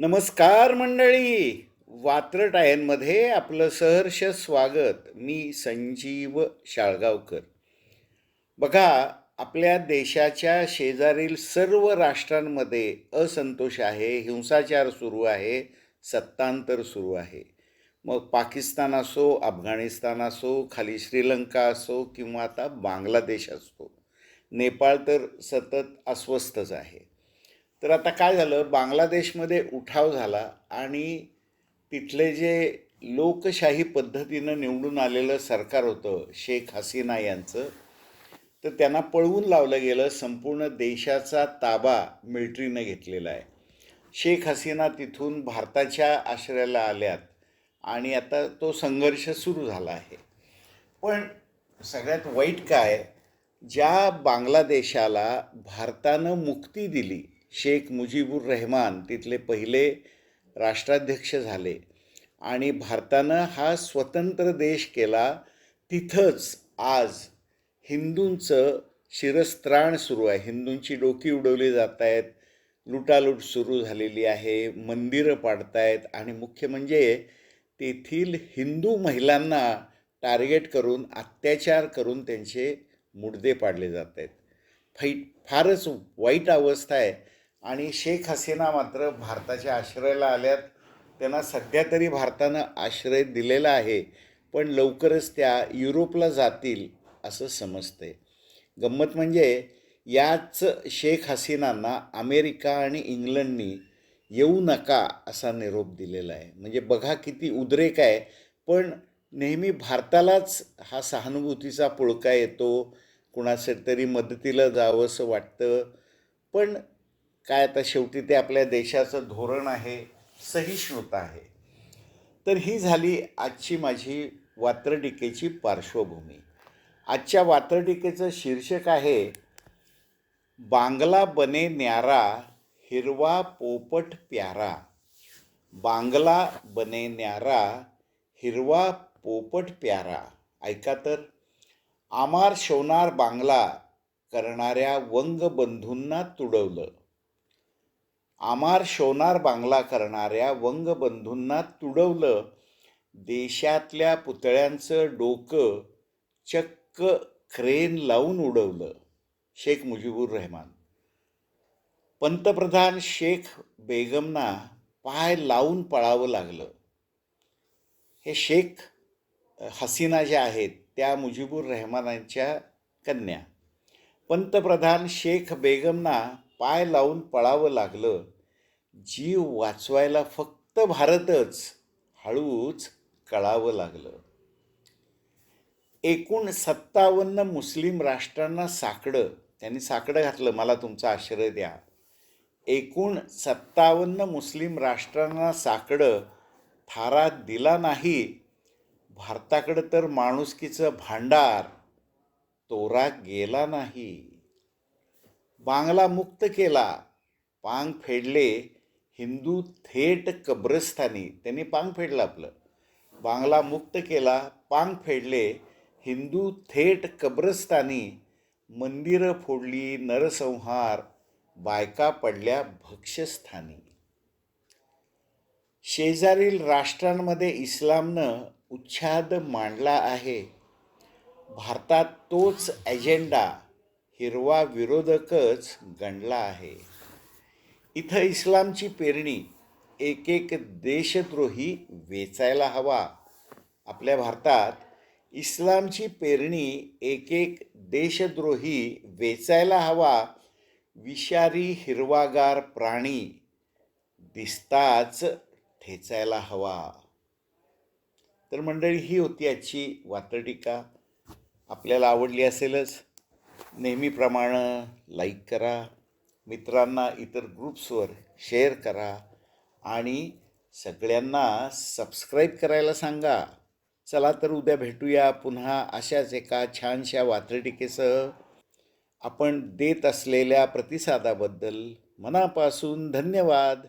नमस्कार मंडळी. वात्रटायनमध्ये आपलं सहर्ष स्वागत. मी संजीव शाळगावकर. बघा आपल्या देशाच्या शेजारील सर्व राष्ट्रांमध्ये असंतोष आहे हिंसाचार सुरू आहे सत्तांतर सुरू आहे. मग पाकिस्तान असो अफगाणिस्तान असो खाली श्रीलंका असो किंवा आता बांगलादेश असतो नेपाळ तर सतत अस्वस्थच आहे. तर आता काय झालं? बांगलादेशमध्ये उठाव झाला आणि तिथले जे लोकशाही पद्धतीनं निवडून आलेलं सरकार होतं शेख हसीना यांचं तर त्यांना पळवून लावलं गेलं संपूर्ण देशाचा ताबा मिलिटरीनं घेतलेला आहे. शेख हसीना तिथून भारताच्या आश्रयाला आल्यात आणि आता तो संघर्ष सुरू झाला आहे. पण सगळ्यात वाईट काय? ज्या बांगलादेशाला भारतानं मुक्ती दिली शेख मुजीबुर रहमान तिथले पहिले राष्ट्राध्यक्ष झाले. आणि भारतानं हा स्वतंत्र देश केला तिथंच आज हिंदूंचं शिरस्त्राण सुरू आहे. हिंदूंची डोकी उडवली जात आहेत लुटालूट सुरू झालेली आहे मंदिरं पाडतायत आणि मुख्य म्हणजे तेथील हिंदू महिलांना टार्गेट करून अत्याचार करून त्यांचे मुडदे पाडले जात आहेत फै फारच वाईट अवस्था आहे. आणि शेख हसीना मात्र भारताच्या आश्रयाला आल्यात. त्यांना सध्या तरी भारतानं आश्रय दिलेला आहे पण लवकरच त्या युरोपला जातील असं समजते गंमत म्हणजे याच शेख हसीनांना अमेरिका आणि इंग्लंडनी येऊ नका असा निरोप दिलेला आहे. म्हणजे बघा किती उद्रेक आहे. पण नेहमी भारतालाच हा सहानुभूतीचा पुळका येतो. कुणासाठी तरी मदतीला जावंसं वाटतं. पण काय आता शेवटी ते आपल्या देशाचं धोरण आहे सहिष्णुता आहे. तर ही झाली आजची माझी वात्रटिकेची पार्श्वभूमी. आजच्या वात्रटिकेचं शीर्षक आहे बांगला बने न्यारा हिरवा पोपट प्यारा. बांगला बने न्यारा हिरवा पोपट प्यारा. ऐका तर आमार शोनार बांगला करणाऱ्या वंगबंधूंना तुडवलं. आमार शोनार बांगला करणाऱ्या वंगबंधूंना तुडवलं देशातल्या पुतळ्यांचं डोकं चक्क क्रेन लावून उडवलं. शेख मुजीबुर रहमान. पंतप्रधान शेख बेगमना पाय लावून पळावं लागलं. हे शेख हसीना ज्या आहेत त्या मुजीबुर रहमानांच्या कन्या. पंतप्रधान शेख बेगमना पाय लावून पळावं लागलं. जीव वाचवायला फक्त भारतच हळूच कळावं लागलं. एकूण सत्तावन्न मुस्लिम राष्ट्रांना साकडं त्यांनी साकडं घातलं मला तुमचा आश्रय द्या. एकूण सत्तावन्न मुस्लिम राष्ट्रांना साकडं थारा दिला नाही. भारताकडं तर माणुसकीचं भांडार तोरा गेला नाही. बांगला मुक्त केला पांग फेडले हिंदू थेट कब्रस्थानी त्यांनी पांग फेडलं आपलं. बांगला मुक्त केला पांग फेडले हिंदू थेट कब्रस्थानी मंदिरं फोडली नरसंहार बायका पडल्या भक्ष्यस्थानी. शेजारील राष्ट्रांमध्ये इस्लामनं उच्छाद मांडला आहे. भारतात तोच एजेंडा हिरवा विरोधकच गणला आहे. इथं इस्लामची पेरणी एक एक देशद्रोही वेचायला हवा. आपल्या भारतात इस्लामची पेरणी एक एक देशद्रोही वेचायला हवा. विषारी हिरवागार प्राणी दिसताच ठेचायला हवा. तर मंडळी ही होती आजची वातटिका आपल्याला आवडली असेलच नेहमीप्रमाणं लाईक करा. मित्रांना इतर ग्रुप्सवर शेअर करा. आणि सगळ्यांना सबस्क्राईब करायला सांगा. चला तर उद्या भेटूया पुन्हा अशाच एका छानशा वात्रटिकेसह. आपण देत असलेल्या प्रतिसादाबद्दल मनापासून धन्यवाद.